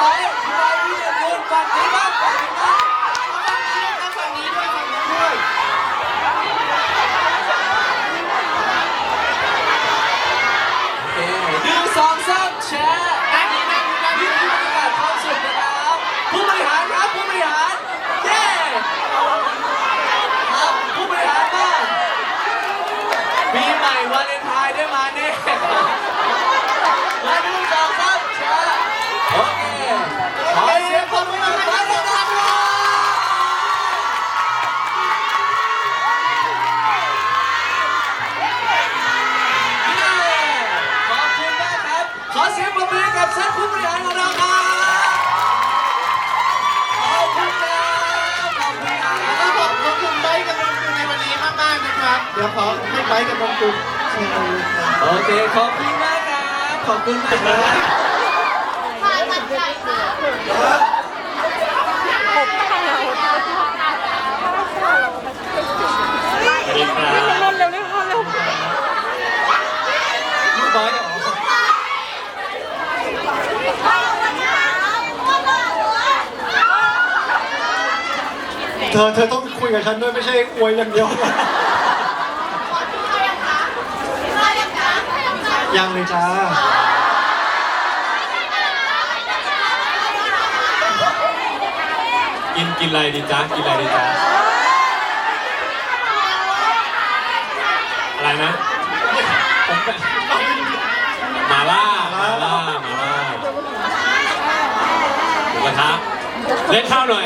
ไบร์ทพี่ไบร์ทพี่เดนุนฝั่งนี้บ้างฝั่งนี้บ้าง ดี๋ยวขอให้ไบร์ทกับน้องตูนเชิญเลยครับโอเค ขอบคุณมากครับ ขอบคุณมากครับสวัสดีครับเร็วเร็วเร็วเร็วลูกบอยเหรอเธอเธอต้องคุยกับฉันด้วยไม่ใช่อวยอย่างเดียว ยังเลยจ้า กินกินอะไรดีจ๊ะกินอะไรดีจ๊ะอะไรนะผมแบบหมาล่าหมาล่าหมาล่าหมูกระทะเล่นข้าวหน่อย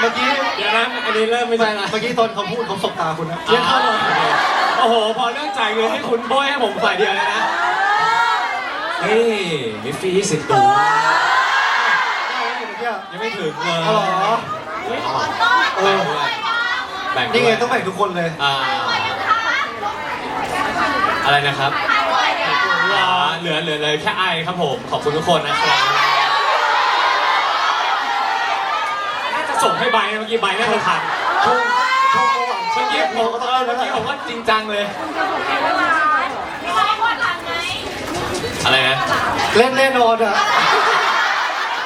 เมื่อกี้เดี๋ยวนะ อันนี้เริ่มไม่ใช่ละเมื่อกี้ตอนเขาพูดเขาสบตาคุณนะเรียกเข้าหน่อย โอ้โห พอเรื่องจ่ายเงินให้คุณโบยให้ผมฝ่ายเดียวเลยนะเฮ้ยมิฟฟี่สิบตัวได้ไหมเมื่อกี้ยังไม่ถึงเลยอ๋อเหรอเอแบ่งอด้วยแบ่งด้วยนี่ไงต้องแบ่งทุกคนเลยอ่าอะไรนะครับเหลือเหลือเหลือเลยแค่ไอครับผม ขอบคุณทุกคนนะครับน่าจะส่งให้ใบนะเมื่อกี้ใบน่าจะทันช่วงช่วงระหว่าง เมื่อกี้ผเรามก็ต้องเอเล่อนเมื่แล้วอกี้ผมนะว่าจริงจังเลย อะไรนะ เล่นแน่นอนอะ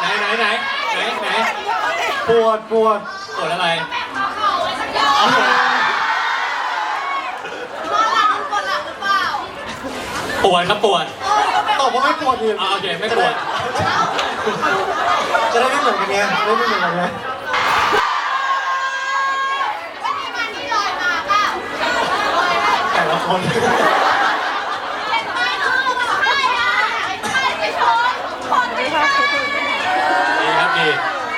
ไหนไหนไหนไหนไหนปวดปวดกดอะไรปวดครับปวดตอบว่าไม่ปวดอีกอ่าโอเคไม่ปวดจะได้ไม่เหมือนกันไงได้ไม่เหมือนกันไงแต่ละ คน ดีครับดี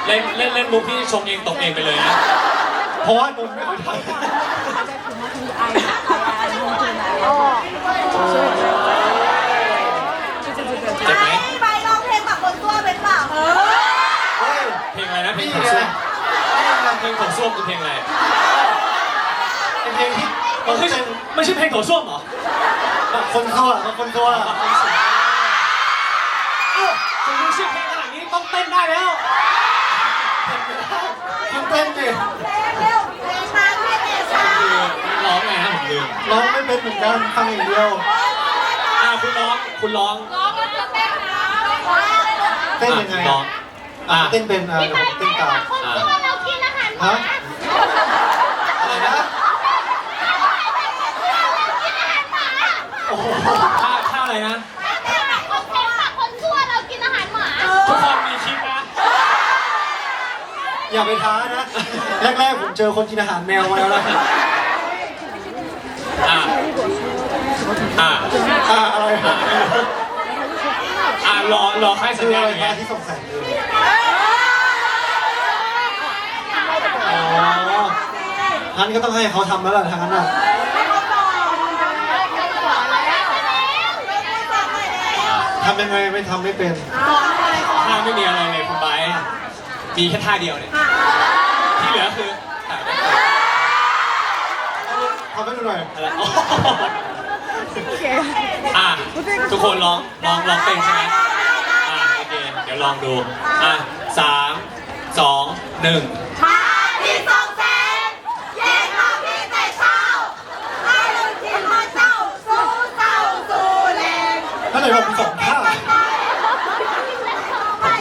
เล่นเล่นเล่นมุกที่ชงเองตกเองไปเลยนะ เพราะว่านนท์ไม่ค่อยทอ๋อเจ็บไหมไปร้องเพลงแบบคนตัวเป็นเปล่าำเฮ้ยเพลงอะไรนะเพลงนี่ของไงส้วมเพลงของส้วมคือเพลงอะไร เป็นเพลงที่ มันไม่ใช่ไม่ใช่เพลงของส้วมเหรอแบบคนทั่วแบบคนทั่วเอ้าคุณดูชื่อเพลงขนาดนี้ต้องเต้นได้แล้ว คุณเต้นดิเร็วเพลงมาเพลงเอซ่าคือร้องไงนะผมลืมร้องไม่เป็นเหมือนกันฟังอย่างเดียว อ่าคุณร้องคุณร้องร้องแล้วจะเต้นนะเต้นยังไงร้ออะงอะเต้นเป็นอะเดี๋ยวผมเต้นตามคนตัวเรากินอาหารหมาฮะอะไรนะ โอ้โหท่าท่าอะไรนะคนตัวคนตัวเรากินอาหารหมาทุกคนมีคลิปนะ อย่าไปท้านะ แรกๆผมเจอคนกินอาหารแมวมาแล้วนะอะอะอ่าอะไรอะอะรอรอค่ายสัคืญอญาอะณไรอย่างเงี้นะยที่สงสัยเลยอ๋องั้นก็ต้องให้เขาทำแล้วล่ะทางนั้นน่ะำยังไงไม่ทำไม่เป็น ท่าไม่มีอะไรเลยคุณไบร์ทมีแค่ท่าเดียวเนี่ยที่เหลือคือถ่ายไม่ได้ทำให้ดูหน่อยอะไรอ๋ออะทุกคนลองลองลองเต้นใช่ไหมอะโอเคเดี๋ยวลองดูอะสามสองหนึ่งมาที่สองแสนเย็นมาพี่แต่เช้าให้เรากินมาเจ้าสู้เจ้าสู้แรงถ้าไหนบอกมีสองท่า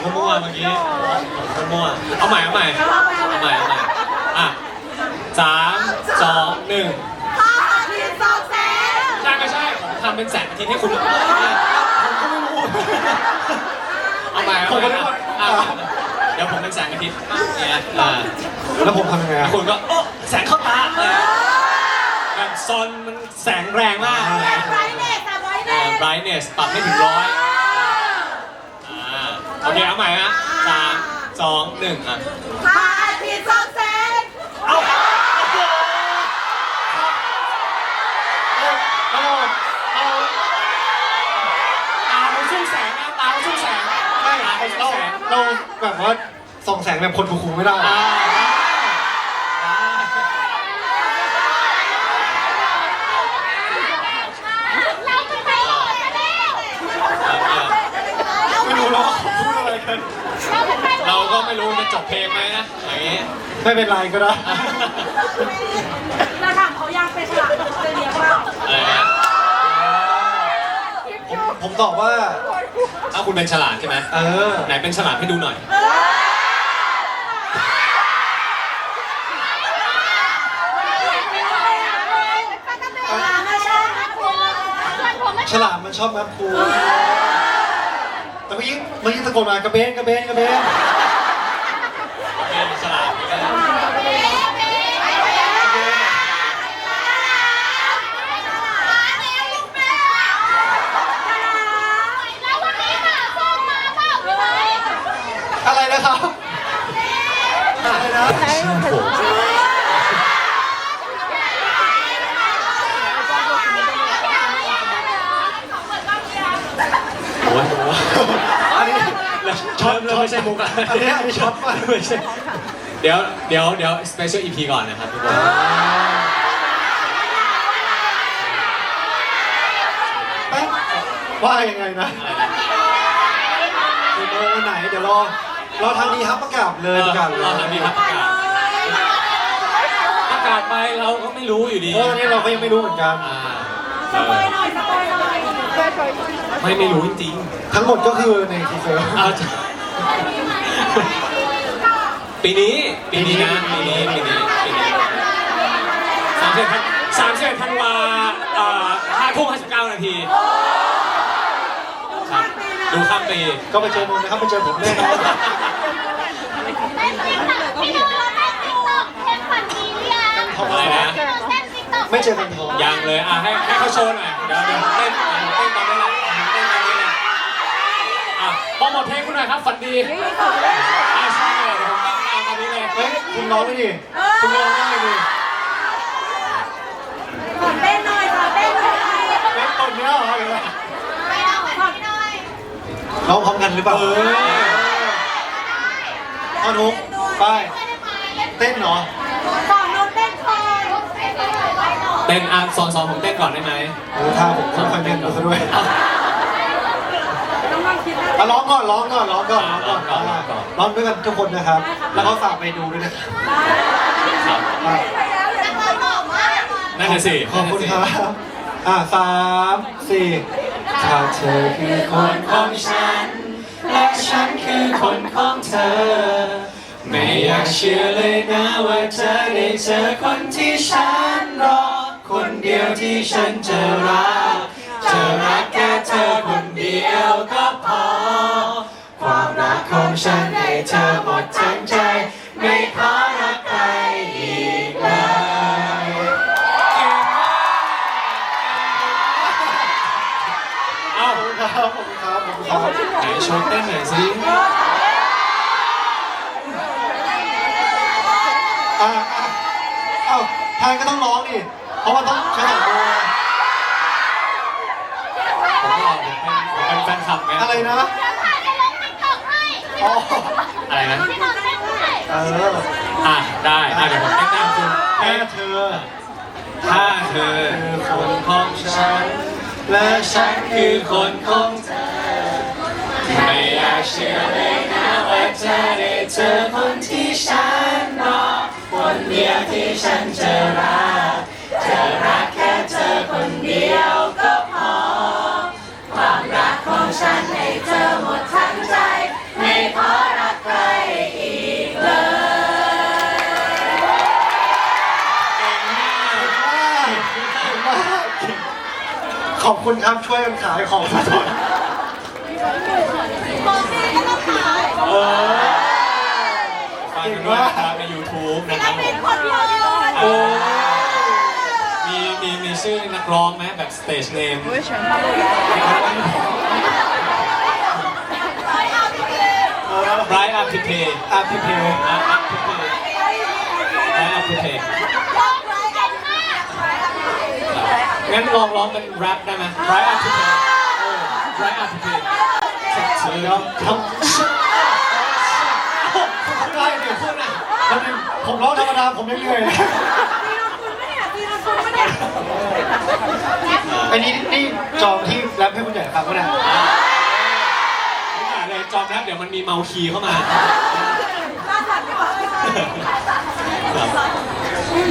เเมื่อกี้ผมมั่วเอาใหม่เอาใหม่เอาใหม่เอาใหม่อะสามสองหนึ่งพระอาทิตย์ส่องแสงใช่ไม่ใช่ผมทำเป็นแสงอาทิตย์ให้คุณผมก็ไม่รู้เอาใหม่เอาใหม่อะอะเดี๋ยวผมเป็นแสงอาทิตย์เนี่ยอ่าแล้วผมทำยังไงแล้วอะคุณก็โอ้แสงเข้าตาเลยแบบซอนมันแสงแรงมากแรงไรเนสอะไรเนเอ่อส brightness ปรับไม่ถึงร้อยอ่า โอเคเอาใหม่ฮะสามสองหนึ่งอะพระอาทิตย์ส่องแสงเอาเอาเอาตาเราชุ่มแสงนะตาเราชุ่มแสงไม่ตาเราชุ่เรามแสง เราแบบว่าส่องแสงแบบคนคูลๆไม่ได้ อ่าเราจะไปหลอดกันแล้ว ไม่รู้แล้วว่าเขาพูดอะไรกัน เราจะไปหลเราอดก็ไม่รู้จะจบเพลงไหมนะอย่างงี้ ไม่เป็นไรก็ได้ เราถามเขายังเป็นฉลามเขาจะเลี้ยงเราอะไรนะผมผมตอบว่า ถ้าคุณเป็นฉลาดใช่ไหมเออ ไหนเป็นฉลาดให้ดูหน่อย ฉลามมันชอบนับคูแต่เมื่อกี้เมื่อกี้ตะโกนมากระเบนกระเบนกระเบน เป็นฉลาดไม่ได้ อะไรนะครับอะไรนะ โอ้ย อันนี้ ช็อตไม่ใช่มุกอะอันนี้อันนี้ช็อตมากไม่ใช่เดี๋ยวเดี๋ยวเดี๋ยว special EP ก่อนนะครับทุกคนเอ๊ะว่ายังไงนะกี่โมงวันไหนเดี๋ยวรอรอทางนี้ครับประกาศเลยประกาศเลยเราทำดีครับประกาศประกาศไปเราก็ไม่รู้อยู่ดี เพราะตอนนี้เราก็ยังไม่รู้เหมือนกัน อ่า ไม่ไม่รู้จริงทั้งหมดก็คือในทีเซอร์ ๆเอาปีนี้ปีนี้นะปีนี้ปีนี้ปีนี้สามสิบสามสิบธันวาเอ่อห้าทุ่มห้าสิบเก้านาทีครับดูข้ามปี ก็ไปเจอนนท์นะครับไปเจอผมแน่นอนอะไรนะไม่เจอกันทอง ยังเลยอะให้ให้เขาโชว์หน่อยเดี๋ยวเดี๋ยวเต้นเต้นตอนนี้แหละเต้นตอนนี้แหละอะ โปรโมทเพลงคุณหน่อยครับฝันดีอะใช่เดี๋ยวผมเต้นตามตอนนี้เลยเฮ้ยคุณร้องไม่ดิคุณร้องได้ดิขอเต้นหน่อยขอเต้นหน่อยเล่นตอนเนี้ยเหรอหรือไงร้องพร้อมกันหรือเปล่าเออพ่อนุ๊กไปเต้นเหรอสอนน้องเต้นก่อนเต้นอะสอนสอนผมเต้นก่อนได้ไหมโอ้ท่าผมค่อยๆเต้นดูซะด้วยน้ องลองคิดนะอะร้องก่อนร้องก่อนร้องก่อนร้องก่อนร้องด้วยกันทุกคนนะครับ แล้วก็ฝากไปดูด้วยนะครับครับอะนั่นน่ะสิขอบคุณครับอะสามสี่ถ้าเธอคือคนของฉัน และฉันคือคนของเธอ ไม่อยากเชื่อเลยนะว่าเธอได้เจอคนที่ฉันรอ คนเดียวที่ฉันจะรัก จะรักแค่เธอคนเดียวก็พอ ความรักของฉันให้เธอหมดทั้งใจ ไม่ขอรักใครอีกเลยเอาครับขอบคุณครับขอบคุณครับไหนโชว์เต้นหน่อยสิอะอะเอ้าทานก็ต้องร้องดิเพราะว่าต้องใช้สองมือ ผมก็ผมเป็น แฟนคลับไงอะไรนะ อ๋อ อะไรนะเอออะได้อะเดี๋ยวผมเต้นตามคุณแค่ให้เธอถ้าเธอคือคนของฉัน และฉันคือคนของเธอ ไม่อยากเชื่อเลยนะว่าเธอได้เจอคนที่ฉันรอคนเดียวที่ฉันจะรัก อบคุณครับช่วยกันขายของทุกคนบอกแม่ก็ต้องขายเออฟังกันด้วยนะครับใน YouTube ศินะลครับผปินมคนเดียวเลยโอ้มีมีมีชื่อนักร้องไหมแบบ stage name เออไบรท์อาพิเพย์อาพี่เพลอาพิเพย์ไบรท์อาพิเพย์ ยอดไลค์กันมาก งั้นลองร้องเป็นแรปได้ไหมไบรท์อาพิเพย์ไบรท์อาพิเพย์เดี๋ยวทำได้เดี๋ยวพูดนะแล้วนี่ผมร้องธรรมดาผมยังเหนื่อยเลยมีนนคุณปะเนี่ยมีนนคุณปะเนี่ยอันนี้นี่จองที่แรปให้คุณใหญ่ฟังก็ได้ไม่อ่านเลยจอมแรปเดี๋ยวมันมีเมาคีเข้ามา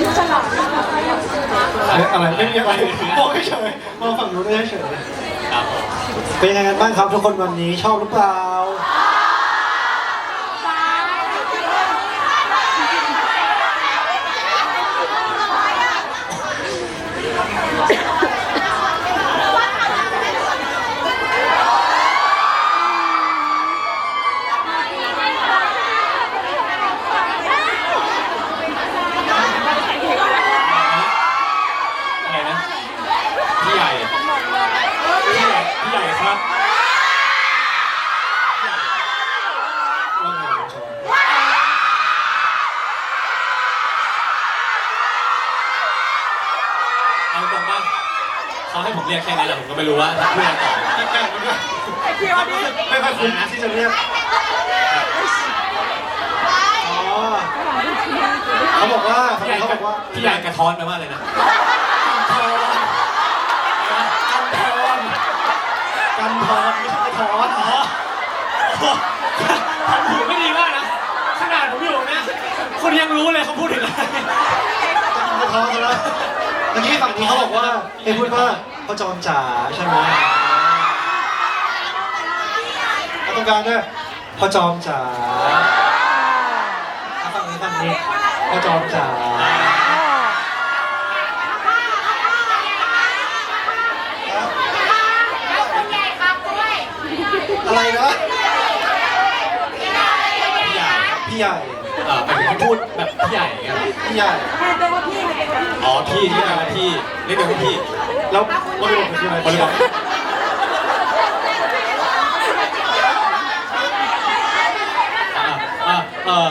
น่าทันดีกว่าเอ๊ะอะไรไม่มีอะไรมองเฉยๆมองฝั่งนู้นได้เฉยครับผมๆเป็นยังไงกันบ้างครับทุกคนวันนี้ชอบหรือเปล่า อะไรนะ พี่ใหญ่ พี่ใหญ่ พี่ใหญ่ครับ ว่าไงคุณชม เอาตรงป่ะเขาให้ผมเรียกแค่นี้แหละผมก็ไม่รู้ว่าเพื่อนต่อ พี่แก้มมันด้วยความรู้สึกไม่ค่อยคุ้นที่จะเรียกอ๋อ เขาบอกว่าเขาบอกว่าพี่ใหญ่กระท้อนแปลว่าอะไรนะกันทอนไม่ใช่กระท้อนอ๋อผมถือไม่ดีมากนะขนาดผมอยู่นะคุณยังรู้เลยเขาพูดถึงอะไรกระท้อนซะแล้วเมื่อกี้ฝั่งนี้เขาบอกว่าเอ้พูดว่าพ่อจอมจ๋าใช่ไหมเอาตรงกลางด้วยพ่อจอมจ๋าเอาฝั่งนี้ฝั่งนี้ พ่อจอมจ๋าอะไรนะพี่ใหญ่พี่ใหญ่เอ่อเป็นพูดแบบพี่ใหญ่ครับพี่ใหญ่แทนเป็นว่าพี่เลยเป็นว่าพี่อ๋อพี่ที่แปลว่าพี่เรียกเดี๋ยวว่าพี่ แล้วบริบทมันคืออะไรบริบทอ่าเออ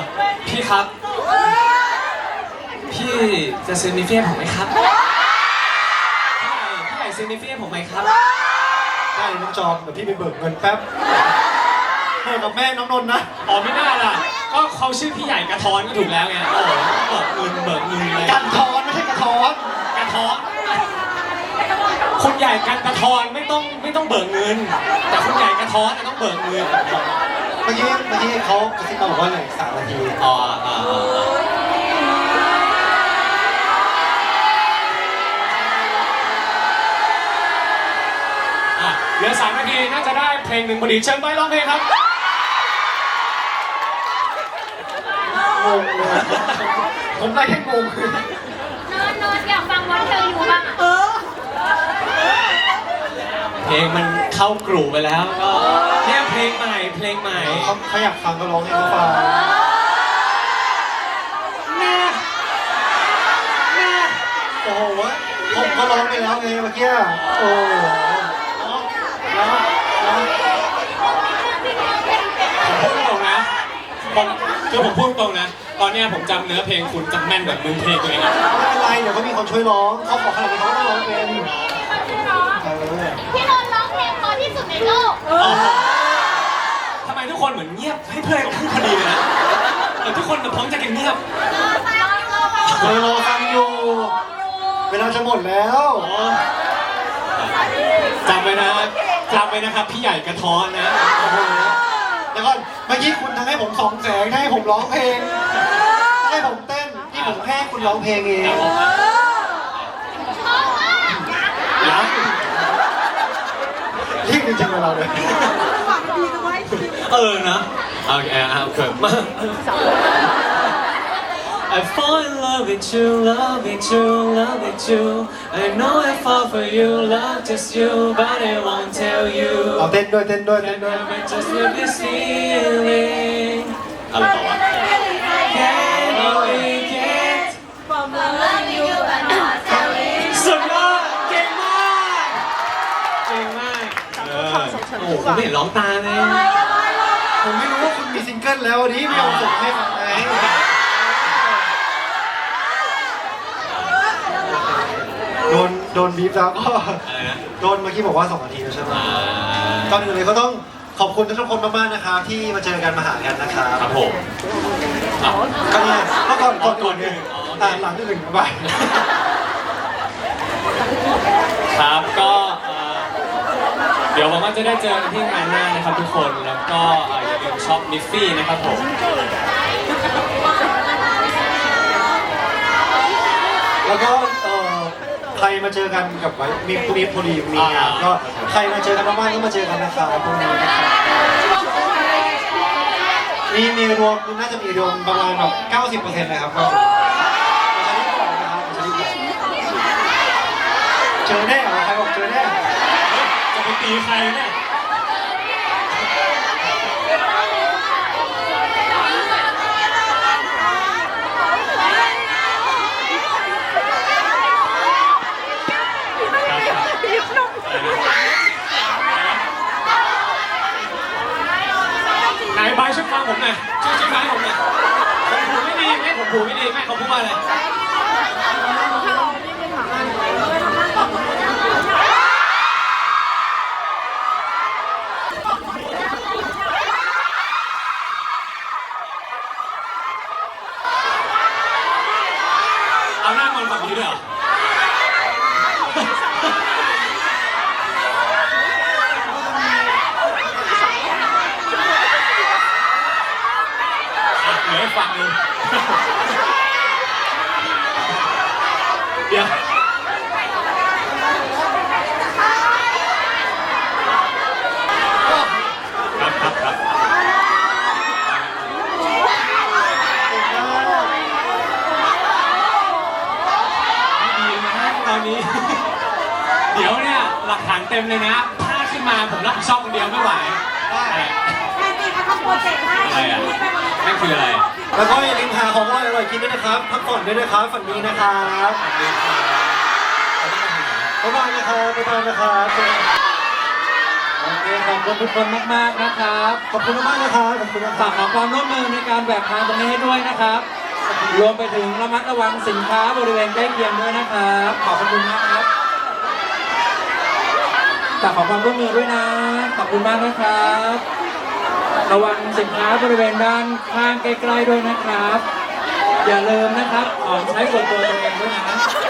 พี่ครับี่จะซื้อมิเฟียผมไหมครับพี่ใหญ่พี่ใหญ่ซื้อมิเฟียผมไหมครับ ได้น้องจอมเดี๋ยวพี่ไปเบิกเงินแป๊บเบิกกับแม่น้องนนท์นะ อ๋อไม่น่าล่ะ ก็เขาชื่อพี่ใหญ่กระท้อนก็ถูกแล้วไงโอ้โหเบิกเงินเบิกเงินอะไรกันทอนไม่ใช่กระท้อนกระท้อนคุณใหญ่กันกระท้อนไม่ต้องไม่ต้องเบิกเงิน แต่คุณใหญ่กระท้อนน่ะต้องเบิกเงิน เมื่อกี้เมื่อกี้เขากระซิบมาบอกว่าเหลืออีกสามนาที อ๋ออ่าอ่าอ่ เพลงหนึ่งพอดีเชิญไปร้องเพลงครับงงเลยผมได้แค่งงนอนนอนอยากฟังวันเธออยู่บ้างอะเออเพลงมันเข้ากรูไปแล้วก็เนี่ยเพลงใหม่เพลงใหม่เขาเขาอยากฟังก็ร้องให้เขาฟังแม่แม่โอ้โหผมก็ร้องไปแล้วไงเมื่อกี้โอ้โหแล้วแล้ว ผมพูด ตรงนะผมคือผมพูดตรงนะ ตอนเนี้ยผมจำเนื้อเพลงคุณจำแม่นแบบมือเพลงตัวเองอะไม่เป็นไรเดี๋ยวเขามีคนช่วยร้องเขาขอขนาดนี้เขาก็ต้องร้องเป็นเออพี่นนท์ร้องเพลงเพอที่สุดในโลกเออทำไมทุกคนเหมือนเงียบให้เพื่อนพูดพอดีเลยนะเออทุกคนแบบพร้อมจะกันเงียบรอฟังรอฟังเออรอฟังอยู่ เวลาจะหมดแล้ว อ๋อจำไว้นะจำไว้นะครับพี่ใหญ่กระท้อนนะโอ้โหแล้วก็เมื่อกี้คุณทั้งให้ผมสองแสงทั้งให้ผมร้องเพลงทั้งให้ผมเต้นนี่ผมแค่ให้คุณร้องเพลงเองครับผมชอบมากยังรีบจริงๆเลยเราเลยจังหวะมันดีจังไว้เออนะโอเคอะโอเคมา I fall in love with you, love with you, love with you. I know I fall for you, love just you, but I won't tell you. เอาเต้นด้วยเต้นด้วยเต้นด้วย I just live this feeling. อะไรต่อวะ Can't always get สุดยอดเก่งมาก เก่งมากเออโอ้โหผมไม่เห็นร้องตามเลย ผมไม่รู้ว่าคุณมีซิงเกิลแล้ววันนี้ไม่ยอมส่งให้ฟังไง โดนโดนบีบแล้วก็อะไรนะโดนเมื่อกี้บอกว่า2นาทีแล้วใช่ไหมอ่าก่อนอื่นเลยก็ต้องขอบคุณทุกคนมากๆนะครับที่มาเจอกันมาหากันนะครับครับผมอะก็เนี่ยก็ก่อนก่อนก่อนเนี่ยอ๋อโอเค อ่าหลังที่หนึ่งไปครับก็เอ่อเดี๋ยวหวังว่าจะได้เจอกันที่งานหน้านะครับทุกคนแล้วก็เอ่ออย่าลืมช็อปนิฟฟี่นะครับผมแล้วก็เอ่อ ใครมาเจอกันกับไว้มีพรุ่งนี้พอดีมีงานก็ใครมาเจอกันบ้างๆก็มาเจอกันนะครับพรุ่งนี้นะครับมีมีรวมน่าจะมีรวมประมาณแบบ90%เลยครับก็จะรีบบอกนะครับจะรีบบอกเจอแน่เหรอใครบอกเจอแน่จะไปตีใครเนี่ย ไหนบายช่วยฟังผมหน่อยช่วยช่วยฟังให้ผมหน่อยผมหูไม่ดีไม่ผม หูไม่ดีไม่เขาพูดว่าอะไรเอาหน้ามองฝั่งนี้ด้วยเหรอเหลืออีกฝั่งนึงเดี๋ยวครับครับครับไม่ดีนะตอนนี้ เดี๋ยวเนี่ยหลักฐานเต็ มเลยนะถ้าขึ้นมาผมรับผิดชอบคนเดียวไม่ไหวอะไรแทนที่เขาทำโปรเจกต์ให้อะไรอะนั่นคืออะไรแล้วก็อย่าลืมหาของอร่อยๆกินด้วยนะครับพักผ่อนด้วยนะครับฝันดีนะครับบ๊ายบายนะครับบ๊ายบายนะครับโอเคขอบคุณทุกคนมากๆนะครับ ขอบคุณมากๆนะครับขอบคุณนะคฝารักบขอความร่วมมือในการแบกทางตรงนี้ให้ด้วยนะครับ รวมไปถึงระมัดระวังสินค้าบริเวณใกล้เคียงด้วยนะครับ ขอบคุณมากครับ ฝากขอความร่วมมือด้วยนะ ขอบคุณมากนะครับ ระวังสินค้าบริเวณด้านข้างใกล้ๆด้วยนะครับ อย่าลืมนะครับออกใช้กดตัวตัวเองด้วยนะ